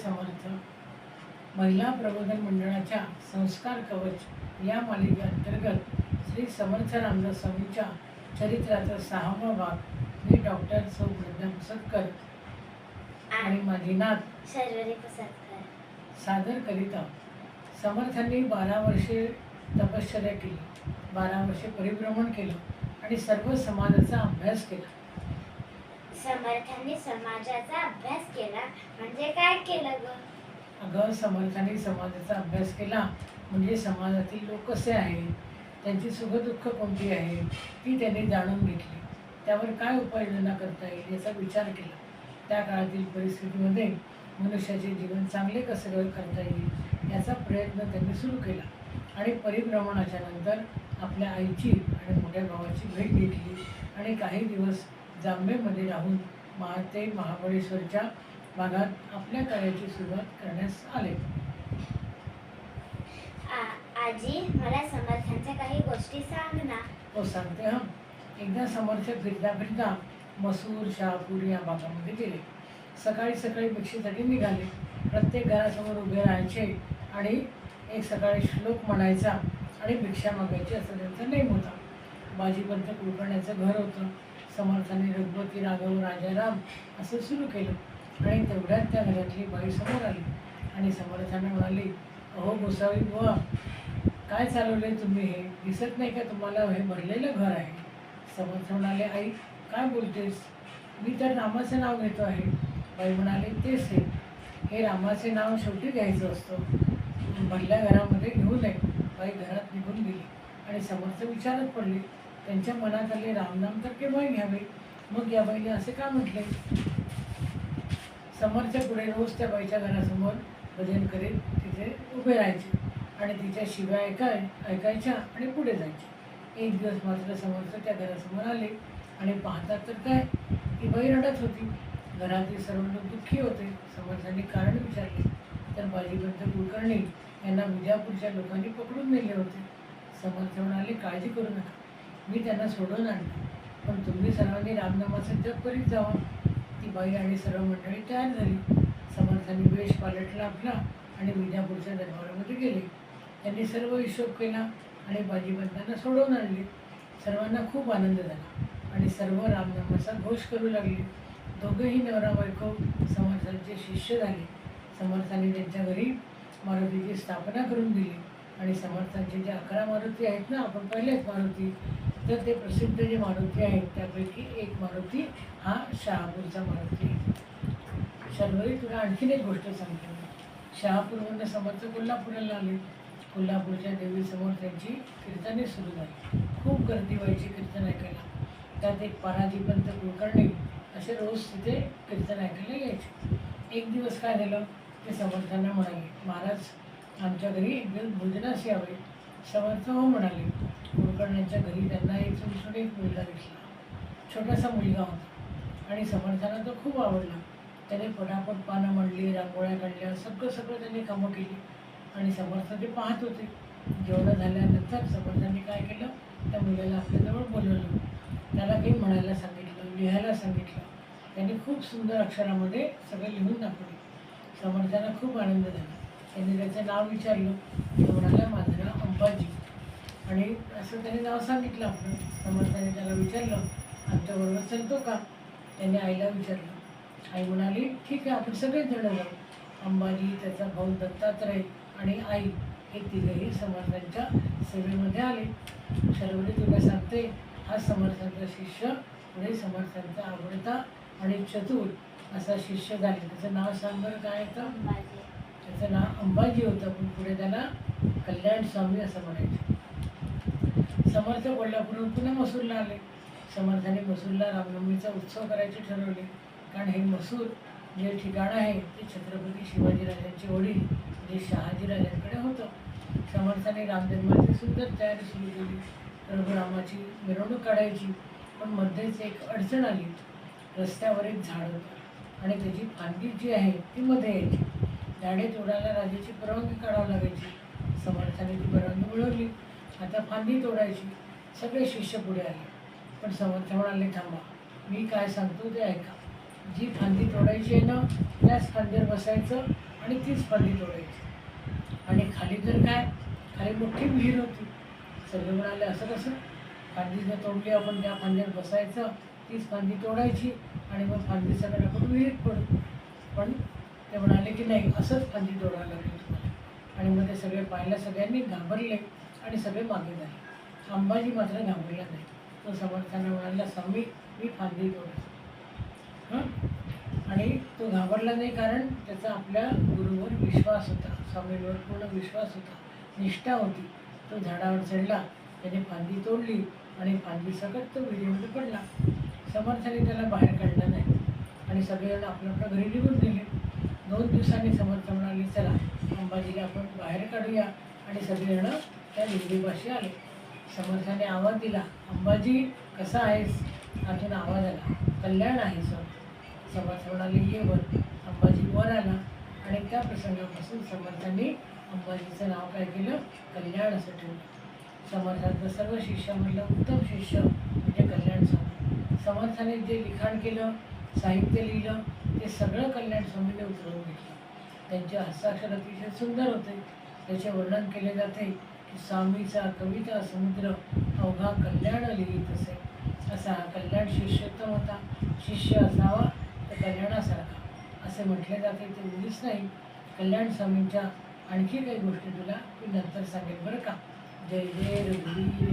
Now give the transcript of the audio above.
समर्थ महिला प्रबोधन मंडळाच्या संस्कार कवच या मालिकेअंतर्गत श्री समर्थ रामदास स्वामींच्या चरित्राचा सहावा भाग मी डॉक्टर सौ मुसतकर आणि माझी पसरकर सादर करीत आहोत. समर्थांनी बारा वर्षे तपश्चर्या केली. बारा वर्षे परिभ्रमण केलं आणि सर्व समाजाचा अभ्यास केला. समर्थांनी समाजाचा अभ्यास केला. म्हणजे काय केलं ग? अगं समर्थांनी समाजाचा अभ्यास केला. म्हणजे समाजातील लोक कसे आहेत? त्यांची सुखदुःख कोणती आहे? ती त्यांनी जाणून घेतली. त्यावर काय उपाययोजना करता येईल याचा विचार केला. त्या काळातील परिस्थितीमध्ये मनुष्याचे जीवन चांगले कसे करता येईल याचा प्रयत्न त्यांनी सुरू केला. आणि परिभ्रमणाच्या नंतर आपल्या आईची आणि मोठ्या भावाची भेट घेतली. आणि काही दिवस जांभेमध्ये राहून महा ते महाबळेश्वरच्या भागात आपल्या कार्याची सुरुवात करण्यास आले. आजी मला समर्थांच्या काही गोष्टी सांग ना. तो सांगते हा. एकदा समर्थ फिरता फिरता मसूर शहापूर या भागामध्ये गेले. सकाळी सकाळी भिक्षेसाठी निघाले. प्रत्येक घरासमोर उभे राहायचे आणि एक सकाळी श्लोक म्हणायचा आणि भिक्षा मागायची असं त्यांचा नेम होता. बाजीपंत कुलकर्ण्याचं घर होतं. समर्थाने रघुपती राघव राजाराम असं सुरू केलं. आणि तेवढ्यात त्या घरातली बाई समोर आली. आणि समर्थाने म्हणाली अहो गोसावी बुवा काय चालवले तुम्ही हे? दिसत नाही का तुम्हाला हे भरलेलं घर आहे? समर्थ म्हणाले आई काय बोलतेस? मी तर रामाचं नाव घेतो आहे. बाई म्हणाले तेच हे. हे रामाचे नाव शेवटी घ्यायचं असतं. भरल्या घरामध्ये घेऊ नये. बाई घरात निघून गेली. आणि समर्थ विचारत पडले त्यांच्या मनात आले रामनाम तर केव्हा घ्यावे. मग या बाईने असे का म्हटले? समोरच्या पुढे रोज त्या बाईच्या घरासमोर भजन करीत तिथे उभे राहायचे आणि तिच्या शिव्या ऐकाय ऐकायच्या आणि पुढे जायचे. एक दिवस मात्र समर्थ त्या घरासमोर आले आणि पाहतात तर काय? ती बाई रडत होती. घरातील सर्व लोक दुःखी होते. समर्थांनी कारण विचारले. तर बाजीपंत कुलकर्णी यांना विजापूरच्या लोकांनी पकडून नेले होते. समर्थ म्हणाले काळजी करू नका. मी त्यांना सोडवून आणलं. पण तुम्ही सर्वांनी रामनामाचं जप करीत जावा. ती बाई आणि सर्व मंडळी तयार झाली. समर्थांनी वेश पालटला आपला आणि विजापूरच्या दरबारामध्ये गेले. त्यांनी सर्व हिशोब केला आणि बाजीबंधांना सोडवून आणले. सर्वांना खूप आनंद झाला आणि सर्व रामनामाचा घोष करू लागले. दोघंही नवरा बायको समर्थांचे शिष्य झाले. समर्थांनी त्यांच्या घरी मारुतीची स्थापना करून दिली. आणि समर्थांचे जे अकरा मारुती आहेत ना आपण पहिलेच मारुती तर ते प्रसिद्ध जे मारुती आहेत त्यापैकी एक मारुती हा शहापूरचा मारुती आहे. शर्वरी तुला आणखीन एक गोष्ट सांगते. मी. समर्थ कोल्हापूरला आले. कोल्हापूरच्या देवीसमोर त्यांची कीर्तने सुरू झाली. खूप गर्दी व्हायची कीर्तन ऐकायला. त्यात एक पराजीपंत कुलकर्णी असे रोज तिथे कीर्तन ऐकायला यायचे. एक दिवस काय झालं? ते समर्थांना म्हणाले महाराज आमच्या घरी एक दिवस भोजनास यावे. समर्थ हो म्हणाले कुलकर्ण्यांच्या घरी त्यांना एक सुटसुटीत मुलगा दिसला. छोटासा मुलगा होता. आणि समर्थांना तो खूप आवडला. त्याने पटापट पानं म्हणली रांगोळ्या काढल्या सगळं सगळं त्यांनी कामं केली. आणि समर्थ ते पाहत होते. जेवढं झाल्यानंतर समर्थांनी काय केलं? त्या मुलाला आपल्याजवळ बोलवलं. त्याला काही म्हणायला सांगितलं लिहायला सांगितलं. त्यांनी खूप सुंदर अक्षरामध्ये सगळं लिहून दाखवले. समर्थांना खूप आनंद झाला. त्यांनी त्याचं नाव विचारलं. तो म्हणाला माझं नाव अंबाजी. आणि असं त्याने नाव सांगितलं आपलं. समर्थाने त्याला विचारलं आमच्याबरोबर चलतो का? त्याने आईला विचारलं. आई म्हणाली ठीक आहे आपण सगळेच जण जाऊ. अंबाजी त्याचा भाऊ दत्तात्रय आणि आई हे तिघेही समर्थांच्या सेवेमध्ये आले. शर्वरी तुला सांगते हा समर्थांचा शिष्य पुढे समर्थांचा आवडता आणि चतुर असा शिष्य झाले. त्याचं नाव सांग बरं काय होतं त्याचं नाव अंबाजी होतं पण पुढे त्याला कल्याण स्वामी असं म्हणायचं. समर्थ कोल्हापूरहून पुन्हा मसूरला आले. समर्थाने मसूरला रामनवमीचा उत्सव करायचे ठरवले. कारण हे मसूर जे ठिकाण आहे ते छत्रपती शिवाजीराजांचे वडील जे शहाजीराजांकडे होतं. समर्थाने रामजन्माची सुंदर तयारी सुरू केली. प्रभू रामाची मिरवणूक काढायची. पण मध्येच एक अडचण आली. रस्त्यावर एक झाड होतं आणि त्याची फांदी जी आहे ती मध्ये यायची. झाडे तोडायला राजाची परवानगी काढावी लागायची. समर्थाने ती परवानगी मिळवली. आता फांदी तोडायची. सगळे शिष्य पुढे आले. पण समर्थ म्हणाले थांबा मी काय सांगतो ते ऐका. जी फांदी तोडायची आहे ना त्याच फांदीवर बसायचं आणि तीच फांदी तोडायची. आणि खाली तर काय? खाली मोठी विहीर होती. सगळे म्हणाले असं कसं? फांदी जर तोडली आपण त्या फांदीवर बसायचं तीच फांदी तोडायची आणि मग फांदी सगळं आपण विहिरीत पडू पण ते म्हणाले की नाही असंच फांदी तोडायला लागेल आणि मग ते सगळे पाहिलं सगळ्यांनी घाबरले. आणि सगळे मागे झाले. अंबाजी मात्र घाबरला नाही. तो समर्थाने म्हणाला स्वामी मी फांदी तोडतो. हां? आणि तो घाबरला नाही कारण त्याचा आपल्या गुरुवर विश्वास होता. स्वामींवर पूर्ण विश्वास होता. निष्ठा होती. तो झाडावर चढला. त्याने फांदी तोडली आणि फांदी सगळं तो विहिरीमध्ये पडला. समर्थाने त्याला बाहेर काढलं नाही. आणि सगळेजण आपल्या आपल्या घरी निघून गेले. दोन दिवसांनी समर्थ म्हणाले चला अंबाजीला आपण बाहेर काढूया. आणि सगळेजण त्या विहिरीपाशी आले. समर्थाने आवाज दिला अंबाजी कसा आहेस? अजून आवाज आला कल्याण आहे सर. समर्थ म्हणाले ये वर अंबाजी वर आला आणि त्या प्रसंगापासून समर्थांनी अंबाजीचं नाव काय केलं? कल्याण असं ठेवलं. समर्थांचं सर्व शिष्यामधलं उत्तम शिष्य म्हणजे कल्याण स्वामी. समर्थाने जे लिखाण केलं साहित्य लिहिलं ते सगळं कल्याण स्वामीने उतरवून घेतलं. त्यांचे हस्ताक्षर अतिशय सुंदर होते. त्याचे वर्णन केले जाते. स्वामीचा कविता समुद्र अवघा कल्याण लिहित असे. असा हा कल्याण शिष्योत्तम होता. शिष्य असावा तर कल्याणासारखा. असे म्हटले जाते ते मुलीच नाही. कल्याण स्वामींच्या आणखी काही गोष्टी तुला मी नंतर सांगेन बरं का? जय जय रघुवीर